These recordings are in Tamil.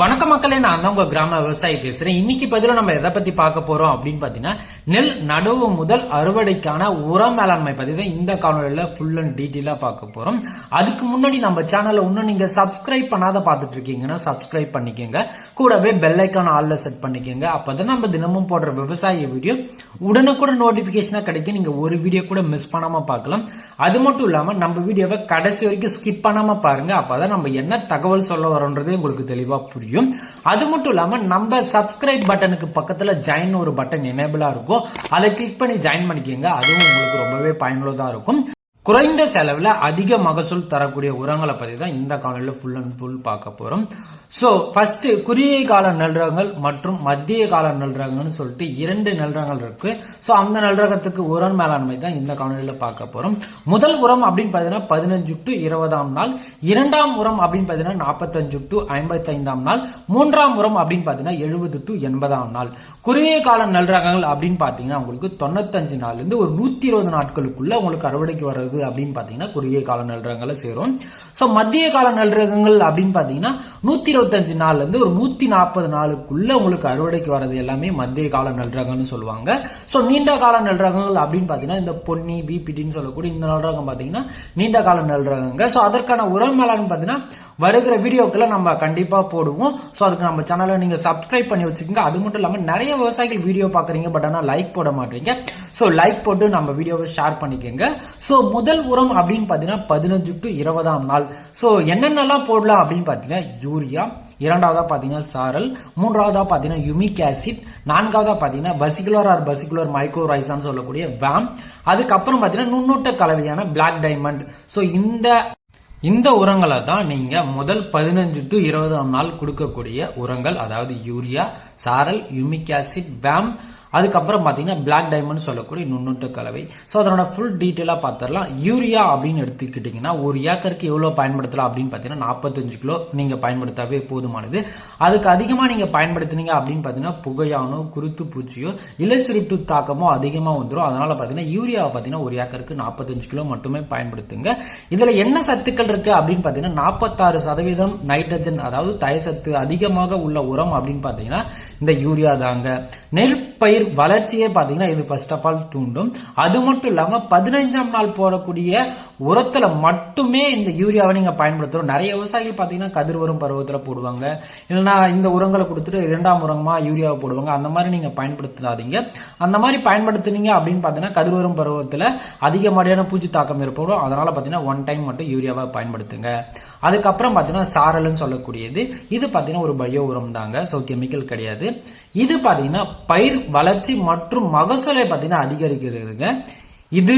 வணக்க மக்களே நான் தான் உங்க கிராம விவசாயி பேசுறேன். இன்னைக்கு பதில நம்ம எதை பத்தி பார்க்க போறோம் அப்படின்னு பாத்தீங்கன்னா நெல் நடவு முதல் அறுவடைக்கான உர மேலாண்மை பத்தி தான் இந்த காணொலியில ஃபுல் அண்ட் டீட்டெயிலா பார்க்க போறோம். அதுக்கு முன்னாடி நம்ம சேனலை இன்னும் நீங்க சப்ஸ்கிரைப் பண்ணாத பார்த்துட்டு இருக்கீங்கன்னா சப்ஸ்கிரைப் பண்ணிக்கோங்க. கூடவே பெல் ஐக்கான் ஆல்ல செட் பண்ணிக்கோங்க. அப்பதான் நம்ம தினமும் போடுற விவசாய வீடியோ உடனுக்குடன் நோட்டிபிகேஷனா கிடைக்கும். நீங்க ஒரு வீடியோ கூட மிஸ் பண்ணாம பார்க்கலாம். அது மட்டும் இல்லாம நம்ம வீடியோவை கடைசி வரைக்கும் ஸ்கிப் பண்ணாம பாருங்க. அப்பதான் நம்ம என்ன தகவல் சொல்ல வரோன்றது உங்களுக்கு தெளிவா புரியும். அது மட்டும் இல்லாம நம்ம சப்ஸ்கிரைப் பட்டனுக்கு பக்கத்துல ஜாயின் ஒரு பட்டன் எனேபிளாக இருக்கும். அதை கிளிக் பண்ணி ஜாயின் பண்ணிக்கோங்க. அதுவும் உங்களுக்கு ரொம்பவே பயனுள்ளதா இருக்கும். குறைந்த செலவுல அதிக மகசூல் தரக்கூடிய உரங்களை பத்தி தான் இந்த காலையில் ஃபுல் அண்ட் ஃபுல் பார்க்க போறோம். ஸோ ஃபர்ஸ்ட் குறுகிய கால நல்ரகங்கள் மற்றும் மத்திய கால நல்ரகங்கள்னு சொல்லிட்டு இரண்டு நல்ரகங்கள் இருக்கு. ஸோ அந்த நல்ரகத்துக்கு உரம் மேலாண்மை தான் இந்த காணொலியில பார்க்க போறோம். முதல் உரம் அப்படின்னு பார்த்தீங்கன்னா பதினஞ்சு டு இருபதாம் நாள். இரண்டாம் உரம் அப்படின்னு பார்த்தீங்கன்னா நாற்பத்தஞ்சு டு ஐம்பத்தைந்தாம் நாள். மூன்றாம் உரம் அப்படின்னு பார்த்தீங்கன்னா எழுபது டு எண்பதாம் நாள். குறுகிய கால நல்ரகங்கள் அப்படின்னு பார்த்தீங்கன்னா உங்களுக்கு தொண்ணூத்தஞ்சு நாள்ல இருந்து ஒரு நூத்தி இருபது நாட்களுக்குள்ள உங்களுக்கு அறுவடைக்கு வர்றது அப்படின்னு பாத்தீங்கன்னா குறுகிய கால நல்ரகங்களை சேரும். சோ மத்திய கால நல்ரகங்கள் அப்படின்னு பாத்தீங்கன்னா நூத்தி இருபத்தஞ்சு நாள்லேருந்து ஒரு நூற்றி நாற்பது நாளுக்குள்ள உங்களுக்கு அறுவடைக்கு வர்றது எல்லாமே மத்திய கால நெல் ரகம்னு சொல்லுவாங்க. ஸோ நீண்ட கால நெல் ரகங்கள் அப்படின்னு பார்த்தீங்கன்னா இந்த பொன்னி பிபிடின்னு சொல்லக்கூடிய இந்த நெல் ரகம் நீண்ட கால நெல் ரகங்க அதற்கான உரம் மேலான்னு பார்த்தீங்கன்னா வருகிற வீடியோக்களை நம்ம கண்டிப்பாக போடுவோம். ஸோ அதுக்கு நம்ம சேனலை நீங்கள் சப்ஸ்கிரைப் பண்ணி வச்சுக்கோங்க. அது மட்டும் இல்லாமல் நிறைய விவசாயிகள் வீடியோ பார்க்குறீங்க பட் ஆனால் லைக் போட மாட்டீங்க. ஸோ லைக் போட்டு நம்ம வீடியோவை ஷேர் பண்ணிக்கோங்க. ஸோ முதல் உரம் அப்படின்னு பார்த்தீங்கன்னா பதினஞ்சு டு இருபதாம் நாள். ஸோ என்னென்னலாம் போடலாம் அப்படின்னு பார்த்தீங்கன்னா யூரியா இரண்டாவதாக பார்த்தீங்கன்னா சாரல் மூன்றாவதாக பார்த்தீங்கன்னா யுமிக் ஆசிட் நான்காவதாக பார்த்தீங்கன்னா பசிகுலர் ஆர் பசிகுலர் மைக்ரோரைசான்னு சொல்லக்கூடிய வேம் அதுக்கப்புறம் பார்த்தீங்கன்னா நுண்ணூட்ட கலவையான பிளாக் டைமண்ட் ஸோ இந்த இந்த உரங்களை தான் நீங்கள் முதல் பதினஞ்சு டு இருபதாம் நாள் கொடுக்கக்கூடிய உரங்கள் அதாவது யூரியா சாரல் யூமிக் ஆசிட் வேம் அதுக்கப்புறம் பார்த்தீங்கன்னா பிளாக் டைமண்ட் சொல்லக்கூடிய நுண்ணூட்ட கலவை. ஸோ அதனோட ஃபுல் டீட்டெயிலாக பார்த்துடலாம் யூரியா அப்படின்னு எடுத்துக்கிட்டிங்கன்னா ஒரு ஏக்கருக்கு எவ்வளோ பயன்படுத்தலாம் அப்படின்னு பார்த்தீங்கன்னா நாற்பத்தஞ்சு கிலோ நீங்கள் பயன்படுத்தாவே போதுமானது. அதுக்கு அதிகமாக நீங்கள் பயன்படுத்துனீங்க அப்படின்னு பார்த்தீங்கன்னா புகையானோ குருத்து பூச்சியோ இலை சுருட்டு தாக்கமோ அதிகமாக வந்துடும் அதனால் பார்த்தீங்கன்னா யூரியாவை பார்த்தீங்கன்னா ஒரு ஏக்கருக்கு நாற்பத்தஞ்சு கிலோ மட்டுமே பயன்படுத்துங்க. இதில் என்ன சத்துக்கள் இருக்குது அப்படின்னு பார்த்தீங்கன்னா நாற்பத்தாறு சதவீதம் நைட்ரஜன் அதாவது தயசத்து அதிகமாக உள்ள உரம் அப்படின்னு பார்த்தீங்கன்னா இந்த யூரியா தாங்க. நெல் பயிர் வளர்ச்சியே பார்த்தீங்கன்னா இது ஃபர்ஸ்ட் ஆஃப் ஆல் தூண்டும். அது மட்டும் இல்லாமல் பதினைஞ்சாம் நாள் போடக்கூடிய உரத்தில் மட்டுமே இந்த யூரியாவை நீங்கள் பயன்படுத்துகிறோம் நிறைய விவசாயிகள் பார்த்தீங்கன்னா கதிர் வரும் போடுவாங்க. இல்லைன்னா இந்த உரங்களை கொடுத்துட்டு இரண்டாம் உரமாக யூரியாவை போடுவாங்க. அந்த மாதிரி நீங்கள் பயன்படுத்தாதீங்க. அந்த மாதிரி பயன்படுத்துனீங்க அப்படின்னு பார்த்தீங்கன்னா கதிர் வரும் பருவத்துல அதிகப்படியான பூச்சி தாக்கம் ஏற்படும். அதனால் பார்த்தீங்கன்னா ஒன் டைம் மட்டும் யூரியாவை பயன்படுத்துங்க. அதுக்கப்புறம் பார்த்தீங்கன்னா சாரல்னு சொல்லக்கூடியது. இது பார்த்தீங்கன்னா ஒரு பயோ உரம் தாங்க ஸோ கெமிக்கல் கிடையாது. இது பார்த்தீங்கன்னா பயிர் வளர்ச்சி மற்றும் மகசூலை பார்த்தீங்கன்னா அதிகரிக்கிறதுங்க. இது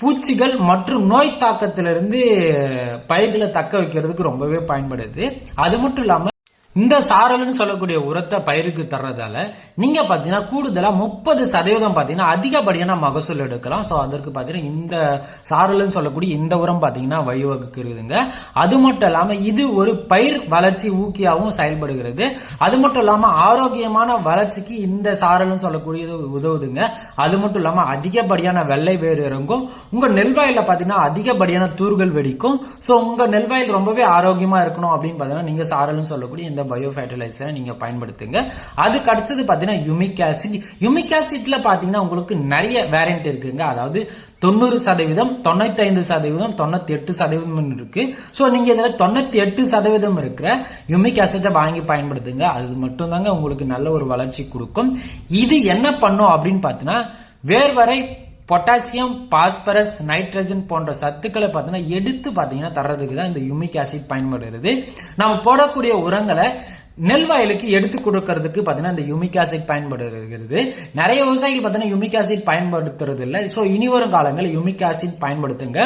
பூச்சிகள் மற்றும் நோய் தாக்கத்திலிருந்து பயிர்களை தக்க வைக்கிறதுக்கு ரொம்பவே பயன்படுது. அது மட்டும் இல்லாமல் இந்த சாரல்னு சொல்லக்கூடிய உரத்தை பயிருக்கு தர்றதால நீங்க பாத்தீங்கன்னா கூடுதலா முப்பது சதவீதம் பாத்தீங்கன்னா அதிகப்படியான மகசூல் எடுக்கலாம். சோ அதற்கு பாத்தீங்கன்னா இந்த சாரல்னு சொல்லக்கூடிய இந்த உரம் பாத்தீங்கன்னா வழிவகுக்கிறதுங்க அது மட்டும் இல்லாம இது ஒரு பயிர் வளர்ச்சி ஊக்கியாகவும் செயல்படுகிறது. அது மட்டும் இல்லாம ஆரோக்கியமான வளர்ச்சிக்கு இந்த சாரல்னு சொல்லக்கூடியது உதவுதுங்க. அது மட்டும் இல்லாம அதிகப்படியான வெள்ளை வேறு இறங்கும். உங்க நெல்வாயில பாத்தீங்கன்னா அதிகப்படியான தூர்கள் வெடிக்கும். சோ உங்க நெல்வாயில் ரொம்பவே ஆரோக்கியமா இருக்கணும் அப்படின்னு பாத்தீங்கன்னா நீங்க சாரல்னு சொல்லக்கூடிய இந்த பயோ ஃபர்டிலைசரை நீங்க பயன்படுத்துங்க. அதுக்கு அடுத்தது பாத்தீங்கன்னா யுமிக் ஆசிட் யுமிக் ஆசிட்ல பாத்தீங்கன்னா உங்களுக்கு நிறைய வேரியன்ட் இருக்குங்க. அதாவது தொண்ணூறு சதவீதம் தொண்ணூத்தி ஐந்து சதவீதம் தொண்ணூத்தி எட்டு சதவீதம் இருக்கு. சோ நீங்க இதுல தொண்ணூத்தி எட்டு சதவீதம் இருக்கிற யுமிக் ஆசிட்டை வாங்கி பயன்படுத்துங்க. அது மட்டும் தாங்க உங்களுக்கு நல்ல ஒரு வளர்ச்சி கொடுக்கும். இது என்ன பண்ணும் அப்படின்னு பாத்தீங்கன்னா வேர்வரை பொட்டாசியம் பாஸ்பரஸ் நைட்ரஜன் போன்ற சத்துக்களை பார்த்தீங்கன்னா எடுத்து பார்த்தீங்கன்னா தர்றதுக்கு தான் இந்த யுமிக் ஆசிட் பயன்படுகிறது. நம்ம போடக்கூடிய உரங்களை நெல் வயலுக்கு எடுத்து கொடுக்கறதுக்கு பார்த்தீங்கன்னா இந்த யுமிக் ஆசிட் பயன்படுகிறது. நிறைய விவசாயிகள் பார்த்தீங்கன்னா யுமிக் ஆசிட் பயன்படுத்துறது இல்லை. ஸோ இனி வரும் காலங்களில் யுமிக் ஆசிட் பயன்படுத்துங்க.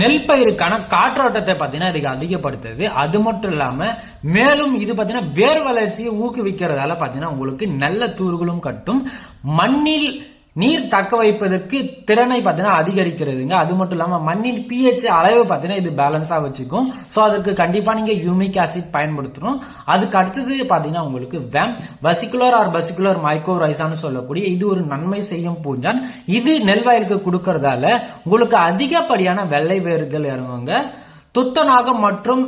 நெல் பயிருக்கான காற்றோட்டத்தை பார்த்தீங்கன்னா இதுக்கு அதிகப்படுத்துது. அது மட்டும் இல்லாமல் மேலும் இது பார்த்தீங்கன்னா வேர் வளர்ச்சியை ஊக்குவிக்கிறதால பார்த்தீங்கன்னா உங்களுக்கு நல்ல தூர்களும் கட்டும். மண்ணில் நீர் தக்க வைப்பதற்கு திறனை பார்த்தீங்கன்னா அதிகரிக்கிறதுங்க. அது மட்டும் இல்லாமல் மண்ணின் பிஹெச் அளவு பார்த்தீங்கன்னா இது பேலன்ஸாக வச்சுக்கும். ஸோ அதுக்கு கண்டிப்பாக நீங்கள் யூமிக் ஆசிட் பயன்படுத்தணும். அதுக்கு அடுத்தது பார்த்தீங்கன்னா உங்களுக்கு வேம் வசிகுலர் ஆர் பசிகுலர் மைக்ரோரைசான்னு சொல்லக்கூடிய இது ஒரு நன்மை செய்யும் பூஞ்சான். இது நெல் வயலுக்கு கொடுக்கறதால உங்களுக்கு அதிகப்படியான வெள்ளை வேர்கள் இறங்குங்க. துத்தநாகம் மற்றும்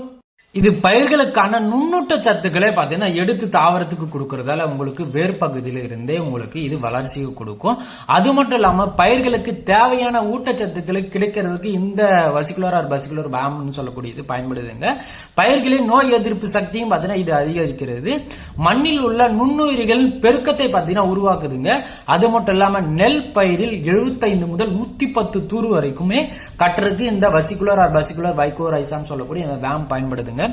இது பயிர்களுக்கான நுண்ணூட்ட சத்துக்களை பார்த்தீங்கன்னா எடுத்து தாவரத்துக்கு கொடுக்கறதால உங்களுக்கு வேர்பகுதியில இருந்தே உங்களுக்கு இது வளர்ச்சியை கொடுக்கும். அது மட்டும் இல்லாம பயிர்களுக்கு தேவையான ஊட்டச்சத்துக்களை கிடைக்கிறதுக்கு இந்த வசிகுலர் ஆர் பசிகுலர் பேம்னு சொல்லக்கூடியது பயன்படுதுங்க. பயிர்களின் நோய் எதிர்ப்பு சக்தியும் பார்த்தீங்கன்னா இது அதிகரிக்கிறது. மண்ணில் உள்ள நுண்ணுயிரிகள் பெருக்கத்தை பார்த்தீங்கன்னா உருவாக்குதுங்க. அது மட்டும் இல்லாம நெல் பயிரில் 75 முதல் நூத்தி பத்து தூறு வரைக்குமே கட்டுறதுக்கு இந்த வசிகுலர் ஆர் பசிகுலர் வைகோரைசான்னு சொல்லக்கூடிய இந்த வேம் பயன்படுதுங்க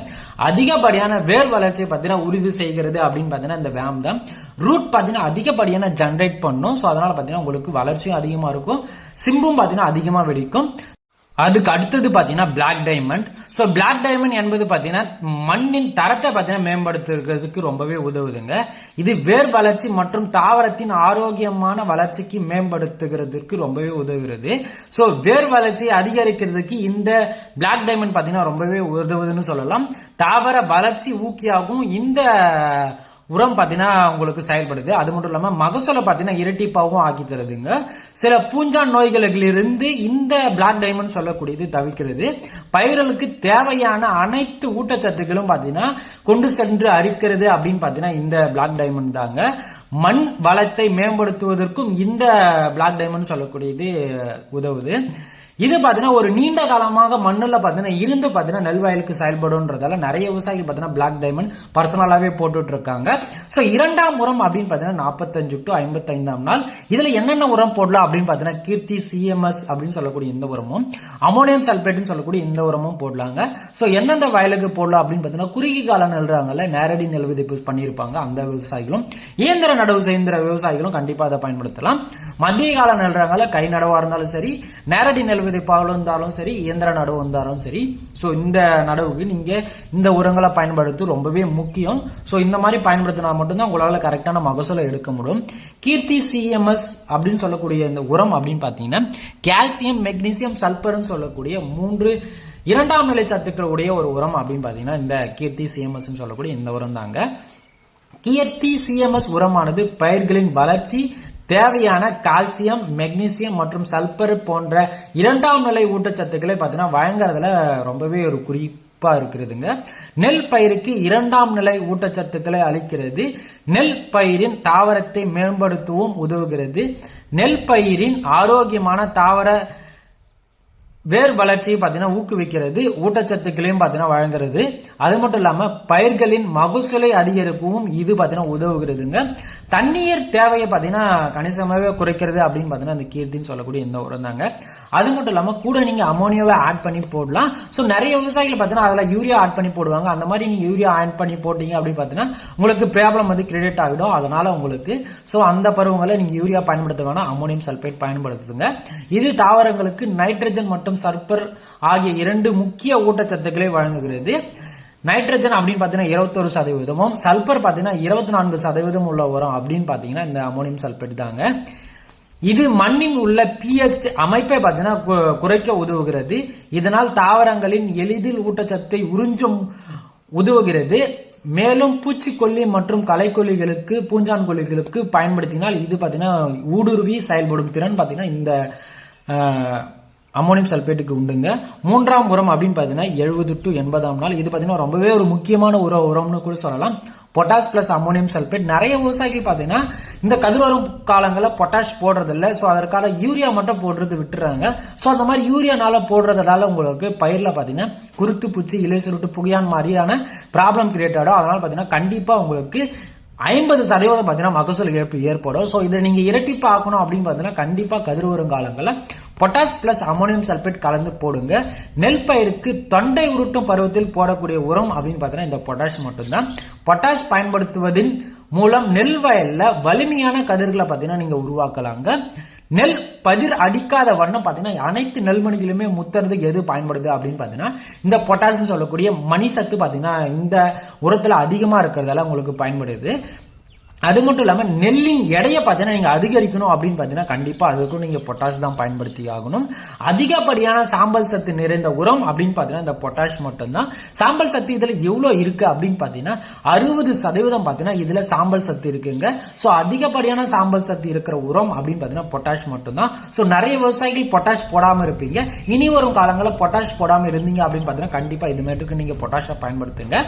அதிகப்படியான வேர் வளர்ச்சியை பார்த்தீங்கன்னா உறுதி செய்கிறது அப்படின்னு பார்த்தீங்கன்னா இந்த வேம் தான். ரூட் பார்த்தீங்கன்னா அதிகப்படியான ஜென்ரேட் பண்ணும். ஸோ அதனால பார்த்தீங்கன்னா உங்களுக்கு வளர்ச்சியும் அதிகமா இருக்கும். சிம்பும் பார்த்தீங்கன்னா அதிகமா வெடிக்கும். அதுக்கு அடுத்தது பார்த்தீங்கன்னா black diamond so black diamond என்பது பார்த்தீங்கன்னா மண்ணின் தரத்தை பார்த்தீங்கன்னா மேம்படுத்துறதுக்கு ரொம்பவே உதவுதுங்க. இது வேர் வளர்ச்சி மற்றும் தாவரத்தின் ஆரோக்கியமான வளர்ச்சிக்கு மேம்படுத்துகிறதுக்கு ரொம்பவே உதவுகிறது. ஸோ வேர் வளர்ச்சியை அதிகரிக்கிறதுக்கு இந்த பிளாக் டைமண்ட் பார்த்தீங்கன்னா ரொம்பவே உதவுதுன்னு சொல்லலாம். தாவர வளர்ச்சி ஊக்கியாகும் இந்த உரம் பார்த்தீங்கன்னா உங்களுக்கு செயல்படுது. அது மட்டும் இல்லாமல் மகசூலை பார்த்தீங்கன்னா இரட்டிப்பாகவும் ஆக்கி தருதுங்க. சில பூஞ்சான் நோய்களிலிருந்து இந்த பிளாக் டைமண்ட் சொல்லக்கூடியது தவிர்க்கிறது. பயிர்களுக்கு தேவையான அனைத்து ஊட்டச்சத்துக்களும் பார்த்தீங்கன்னா கொண்டு சென்று அரிக்கிறது அப்படின்னு பார்த்தீங்கன்னா இந்த பிளாக் டைமண்ட் தாங்க. மண் வளத்தை மேம்படுத்துவதற்கும் இந்த பிளாக் டைமண்ட் சொல்லக்கூடியது உதவுது. இது பார்த்தீங்கன்னா ஒரு நீண்ட காலமாக மண்ணில் பார்த்தீங்கன்னா இருந்து பார்த்தீங்கன்னா நெல் வயலுக்கு செயல்படும்ன்றதால நிறைய விவசாயிகள் பார்த்தீங்கன்னா பிளாக் டைமண்ட் பர்சனலாகவே போட்டுட்டு இருக்காங்க ஸோ இரண்டாம் உரம் அப்படின்னு பார்த்தீங்கன்னா நாற்பத்தஞ்சு டு ஐம்பத்தைந்தாம் நாள். இதில் என்னென்ன உரம் போடலாம் அப்படின்னு பார்த்தீங்கன்னா கீர்த்தி சிஎம்எஸ் அப்படின்னு சொல்லக்கூடிய இந்த உரமும் அமோனியம் சல்பேட்னு சொல்லக்கூடிய இந்த உரமும் போடலாங்க. ஸோ எந்தெந்த வயலுக்கு போடலாம் அப்படின்னு பார்த்தீங்கன்னா குறுகிய காலம் நெல்றாங்கல்ல நேரடி நெல் விதைப்பு பண்ணியிருப்பாங்க அந்த விவசாயிகளும். இயந்திர நடவு செய்கிற விவசாயிகளும் கண்டிப்பாக அதை பயன்படுத்தலாம். மத்திய காலம் நெல்றாங்கல்ல கை நடவாக இருந்தாலும் சரி நேரடி நெல் விதைப்பாக இருந்தாலும் சரி இயந்திர நடவு வந்தாலும் சரி. ஸோ இந்த நடவுக்கு நீங்க இந்த உரங்களை பயன்படுத்து ரொம்பவே முக்கியம். ஸோ இந்த மாதிரி பயன்படுத்தினா மட்டும்தான் உங்களால் கரெக்டான மகசூலை எடுக்க முடியும். கீர்த்தி சிஎம்எஸ் அப்படின்னு சொல்லக்கூடிய இந்த உரம் அப்படின்னு பார்த்தீங்கன்னா கால்சியம் மெக்னீசியம் சல்பர்னு சொல்லக்கூடிய மூன்று இரண்டாம் நிலை சத்துக்கள் உடைய ஒரு உரம் அப்படின்னு பார்த்தீங்கன்னா இந்த கீர்த்தி சிஎம்எஸ் சொல்லக்கூடிய இந்த உரம் தாங்க. கீர்த்தி சிஎம்எஸ் உரமானது பயிர்களின் வளர்ச்சி தேவையான கால்சியம் மெக்னீசியம் மற்றும் சல்பர் போன்ற இரண்டாம் நிலை ஊட்டச்சத்துக்களை பார்த்தீங்கன்னா வழங்குறதுல ரொம்பவே ஒரு குறிப்பாக இருக்கிறதுங்க. நெல் பயிருக்கு இரண்டாம் நிலை ஊட்டச்சத்துக்களை அளிக்கிறது. நெல் பயிரின் தாவரத்தை மேம்படுத்தவும் உதவுகிறது. நெல் பயிரின் ஆரோக்கியமான தாவர வேர் வளர்ச்சியை பார்த்தீங்கன்னா ஊக்குவிக்கிறது. ஊட்டச்சத்துக்களையும் பார்த்தீங்கன்னா வழங்குறது. அது மட்டும் இல்லாம பயிர்களின் மகசூலை அதிகரிக்கவும் இது பார்த்தீங்கன்னா உதவுகிறதுங்க. தண்ணீர் தேவையை பார்த்தீங்கன்னா கணிசமாகவே குறைக்கிறது அப்படின்னு பார்த்தீங்கன்னா அந்த கீர்த்தின்னு சொல்லக்கூடிய இந்த உரம் தாங்க. அது மட்டும் இல்லாமல் கூட நீங்கள் அமோனியாவை ஆட் பண்ணி போடலாம். ஸோ நிறைய விவசாயிகள் பார்த்தீங்கன்னா அதில் யூரியா ஆட் பண்ணி போடுவாங்க. அந்த மாதிரி நீங்கள் யூரியா ஆட் பண்ணி போட்டீங்க அப்படின்னு பார்த்தீங்கன்னா உங்களுக்கு ப்ராப்ளம் வந்து கிரியேட் ஆகிடும். அதனால உங்களுக்கு ஸோ அந்த பருவங்களை நீங்கள் யூரியா பயன்படுத்த வேணாம். அமோனியம் சல்பேட் பயன்படுத்துங்க. இது தாவரங்களுக்கு நைட்ரஜன் மற்றும் சர்பர் ஆகிய இரண்டு முக்கிய ஊட்டச்சத்துக்களை வழங்குகிறது. நைட்ரஜன் அப்படின்னு பார்த்தீங்கன்னா இருபத்தொரு சதவீதமும் சல்பர் பார்த்தீங்கன்னா இருபத்தி நான்கு சதவீதம் உள்ள உரம் அப்படின்னு பார்த்தீங்கன்னா இந்த அமோனியம் சல்பேட் தாங்க. இது மண்ணின் உள்ள பிஹெச் அமைப்பை பார்த்தீங்கன்னா குறைக்க உதவுகிறது. இதனால் தாவரங்களின் எளிதில் ஊட்டச்சத்தை உறிஞ்சும் உதவுகிறது. மேலும் பூச்சிக்கொல்லி மற்றும் களைக்கொல்லிகளுக்கு பூஞ்சான் கொல்லிகளுக்கு பயன்படுத்தினால் இது பார்த்தீங்கன்னா ஊடுருவி செயல்படும் திறன் பார்த்தீங்கன்னா இந்த அமோனியம் சல்பேட்டுக்கு உண்டுங்க. மூன்றாம் உரம் அப்படின்னு பார்த்தீங்கன்னா எழுபது டு எண்பதாம் நாள். இது பார்த்தீங்கன்னா ரொம்பவே ஒரு முக்கியமான உர உரம்னு கூட சொல்லலாம். பொட்டாஷ் பிளஸ் அமோனியம் சல்பேட் நிறைய விவசாயிகள் பார்த்தீங்கன்னா இந்த கதிர்வரும் காலங்களில் பொட்டாஷ் போடுறது இல்லை ஸோ அதற்கான யூரியா மட்டும் போடுறது விட்டுறாங்க. ஸோ அந்த மாதிரி யூரியானால போடுறதுனால உங்களுக்கு பயிரில் பார்த்தீங்கன்னா குருத்து பூச்சி இலை சுருட்டு புகையான் மாதிரியான ப்ராப்ளம் கிரியேட் ஆகிடும் அதனால பார்த்தீங்கன்னா கண்டிப்பாக உங்களுக்கு ஐம்பது சதவீதம் பார்த்தீங்கன்னா மகசூல் இழப்பு ஏற்படும். ஸோ இதை நீங்கள் இரட்டி பார்க்கணும் அப்படின்னு பார்த்தீங்கன்னா கண்டிப்பாக கதிர்வரும் காலங்களில் பொட்டாஸ் பிளஸ் அமோனியம் சல்பேட் கலந்து போடுங்க. நெல் பயிருக்கு தொண்டை உருட்டும் பருவத்தில் போடக்கூடிய உரம் அப்படின்னு பார்த்தீங்கன்னா இந்த பொட்டாஷ் மட்டும்தான். பொட்டாஷ் பயன்படுத்துவதன் மூலம் நெல் வயல்ல வலிமையான கதிர்களை பார்த்தீங்கன்னா நீங்க உருவாக்கலாங்க. நெல் பதிர் அடிக்காத வண்ணம் பார்த்தீங்கன்னா அனைத்து நெல்மணிகளுமே முத்துறதுக்கு எது பயன்படுது அப்படின்னு பார்த்தீங்கன்னா இந்த பொட்டாசியம் சொல்லக்கூடிய மணி சத்து பார்த்தீங்கன்னா இந்த உரத்தில் அதிகமாக இருக்கிறதால உங்களுக்கு பயன்படுது. அது மட்டும் இல்லாமல் நெல்லின் எடையை பார்த்தீங்கன்னா நீங்கள் அதிகரிக்கணும் அப்படின்னு பார்த்தீங்கன்னா கண்டிப்பாக அதுக்கும் நீங்கள் பொட்டாஷ் தான் பயன்படுத்தி ஆகணும். அதிகப்படியான சாம்பல் சத்து நிறைந்த உரம் அப்படின்னு பார்த்தீங்கன்னா இந்த பொட்டாஷ் மட்டும்தான். சாம்பல் சத்து இதில் எவ்வளோ இருக்குது அப்படின்னு பார்த்தீங்கன்னா அறுபது சதவீதம் பார்த்தீங்கன்னா இதில் சாம்பல் சத்து இருக்குங்க. ஸோ அதிகப்படியான சாம்பல் சத்து இருக்கிற உரம் அப்படின்னு பார்த்தீங்கன்னா பொட்டாஷ் மட்டும்தான். ஸோ நிறைய விவசாயிகள் பொட்டாஷ் போடாமல் இருப்பீங்க. இனி வரும் காலங்களில் பொட்டாஷ் போடாமல் இருந்தீங்க அப்படின்னு பார்த்தீங்கன்னா கண்டிப்பாக இது மாதிரிக்கு நீங்கள் பொட்டாஷை பயன்படுத்துங்க.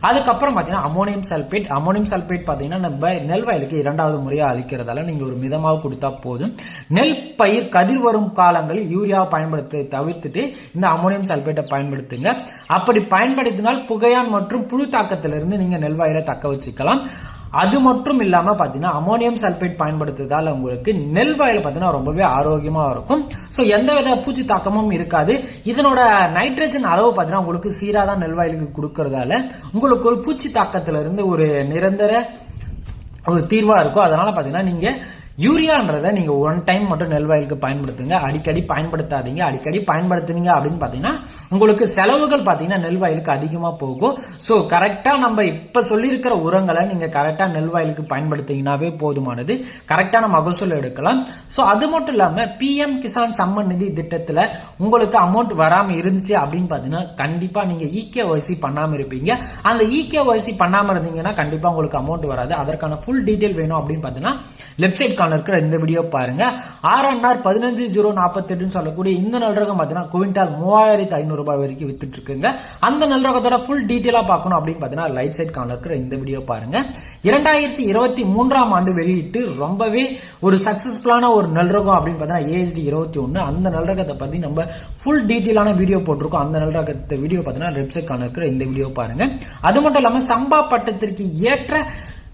அதுக்கப்புறம் பார்த்தீங்கன்னா அமோனியம் சல்பேட் அமோனியம் சல்பேட் பார்த்தீங்கன்னா நம்ம நெல் வயலுக்கு இரண்டாவது முறையாக அளிக்கிறதால நீங்கள் ஒரு மிதமாக கொடுத்தா போதும். நெல் பயிர் கதிர் வரும் காலங்களில் யூரியாவை பயன்படுத்த தவிர்த்துட்டு இந்த அமோனியம் சல்பேட்டை பயன்படுத்துங்க. அப்படி பயன்படுத்தினால் புகையான் மற்றும் புழு தாக்கத்திலிருந்து நீங்கள் நெல் வயலை தக்க வச்சுக்கலாம். அது மட்டும் இல்லாம பாத்தீங்கன்னா அமோனியம் சல்பேட் பயன்படுத்துறதால உங்களுக்கு நெல் வயல் பாத்தீங்கன்னா ரொம்பவே ஆரோக்கியமா இருக்கும். சோ எந்த வித பூச்சி தாக்கமும் இருக்காது. இதனோட நைட்ரஜன் அளவு பாத்தீங்கன்னா உங்களுக்கு சீரா தான் நெல் வயலுக்கு கொடுக்கறதால உங்களுக்கு ஒரு பூச்சி தாக்கத்துல இருந்து ஒரு நிரந்தர ஒரு தீர்வா இருக்கும். அதனால பாத்தீங்கன்னா நீங்க யூரியான்றதை நீங்கள் ஒன் டைம் மட்டும் நெல் வயலுக்கு பயன்படுத்துங்க. அடிக்கடி பயன்படுத்தாதீங்க. அடிக்கடி பயன்படுத்துனீங்க அப்படின்னு பார்த்தீங்கன்னா உங்களுக்கு செலவுகள் பார்த்தீங்கன்னா நெல் வயலுக்கு அதிகமாக போகும். ஸோ கரெக்டாக நம்ம இப்போ சொல்லியிருக்கிற உரங்களை நீங்கள் கரெக்டாக நெல் வயலுக்கு பயன்படுத்திங்கனாவே போதுமானது. கரெக்டான மகசூல் எடுக்கலாம். ஸோ அது மட்டும் இல்லாமல் பிஎம் கிசான் சம்மன் நிதி திட்டத்தில் உங்களுக்கு அமௌண்ட் வராமல் இருந்துச்சு அப்படின்னு பார்த்தீங்கன்னா கண்டிப்பாக நீங்கள் இகேஒய்சி பண்ணாமல் இருப்பீங்க. அந்த இகேஒய்சி பண்ணாமல் இருந்தீங்கன்னா கண்டிப்பாக உங்களுக்கு அமௌண்ட் வராது. அதற்கான ஃபுல் டீட்டெயில் வேணும் அப்படின்னு பார்த்தீங்கன்னா லெஃப்ட் சைட் இருக்கிற இந்த வீடியோ பாருங்க. ஆர்என்ஆர் பதினஞ்சு ஜீரோ நாற்பத்தெட்டுன்னு சொல்லக்கூடிய இந்த நல்லரகம் பார்த்தீங்கன்னா குவிண்டால் மூவாயிரத்தி ஐநூறு ரூபாய் வரைக்கும் வித்துட்டு இருக்குங்க அந்த நல்லரகத்தோட ஃபுல் டீட்டெயிலாக பார்க்கணும் அப்படின்னு பார்த்தீங்கன்னா லைட் சைட் கார்னர் இருக்கிற இந்த வீடியோ பாருங்க. இரண்டாயிரத்தி இருபத்தி மூன்றாம் ஆண்டு வெளியிட்டு ரொம்பவே ஒரு சக்சஸ்ஃபுல்லான ஒரு நல்லரகம் அப்படின்னு பார்த்தீங்கன்னா ஏஎஸ்டி இருபத்தி ஒன்று அந்த நல்லரகத்தை பற்றி நம்ம ஃபுல் டீட்டெயிலான வீடியோ போட்டிருக்கோம். அந்த நல்லரகத்தை வீடியோ பார்த்தீங்கன்னா வெப்சைட் சைட் கார்னர் இருக்கிற இந்த வீடியோ பாருங்க. அது மட்டும் இல்லாமல் சம்பா பட்டத்திற்கு ஏற்ற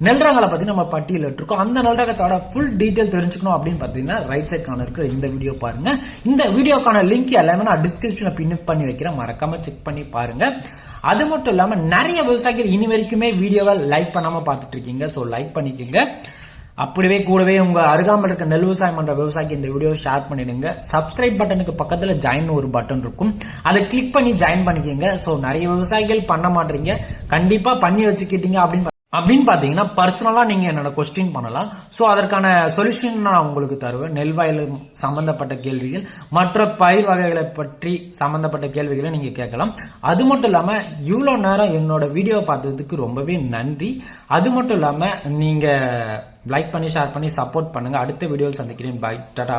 நெல்ரகங்களை பத்தி நம்ம பட்டியல் இருக்கோம் அந்த நெல்ரகத்தோட ஃபுல் டீடைல் தெரிஞ்சுக்கணும் அப்படின்னு பாத்தீங்கன்னா ரைட் சைட் கார்னர் இருக்கிற இந்த வீடியோ பாருங்க. இந்த வீடியோக்கான லிங்க் எல்லாமே நான் டிஸ்கிரிப்ஷன்ல பின் பண்ணி வைக்கிறேன். மறக்காம செக் பண்ணி பாருங்க. அது மட்டும் இல்லாம நிறைய விவசாயிகள் இனி வரைக்குமே வீடியோவை லைக் பண்ணாம பார்த்துட்டு இருக்கீங்க. ஸோ லைக் பண்ணிக்கோங்க. அப்படியே கூடவே உங்க அருகாமல் இருக்க நெல் விவசாயம் பண்ற விவசாயிக்கு இந்த வீடியோ ஷேர் பண்ணிடுங்க. சப்ஸ்கிரைப் பட்டனுக்கு பக்கத்துல ஜாயின் ஒரு பட்டன் இருக்கும். அதை கிளிக் பண்ணி ஜாயின் பண்ணிக்கோங்க. ஸோ நிறைய விவசாயிகள் பண்ண மாட்டீங்க. கண்டிப்பா பண்ணி வச்சுக்கிட்டீங்க அப்படின்னு அப்படின்னு பார்த்தீங்கன்னா பர்சனலாக நீங்கள் என்னோட கொஸ்டின் பண்ணலாம். ஸோ அதற்கான சொல்யூஷன் நான் உங்களுக்கு தருவேன். நெல் வயல் சம்மந்தப்பட்ட கேள்விகள் மற்ற பயிர் வகைகளை பற்றி சம்மந்தப்பட்ட கேள்விகளை நீங்கள் கேட்கலாம். அது மட்டும் இல்லாமல் இவ்வளோ நேரம் என்னோட வீடியோ பார்த்ததுக்கு ரொம்பவே நன்றி. அது மட்டும் இல்லாமல் நீங்கள் லைக் பண்ணி ஷேர் பண்ணி சப்போர்ட் பண்ணுங்கள் அடுத்த வீடியோவில் சந்திக்கிறேன். பாய் டாடா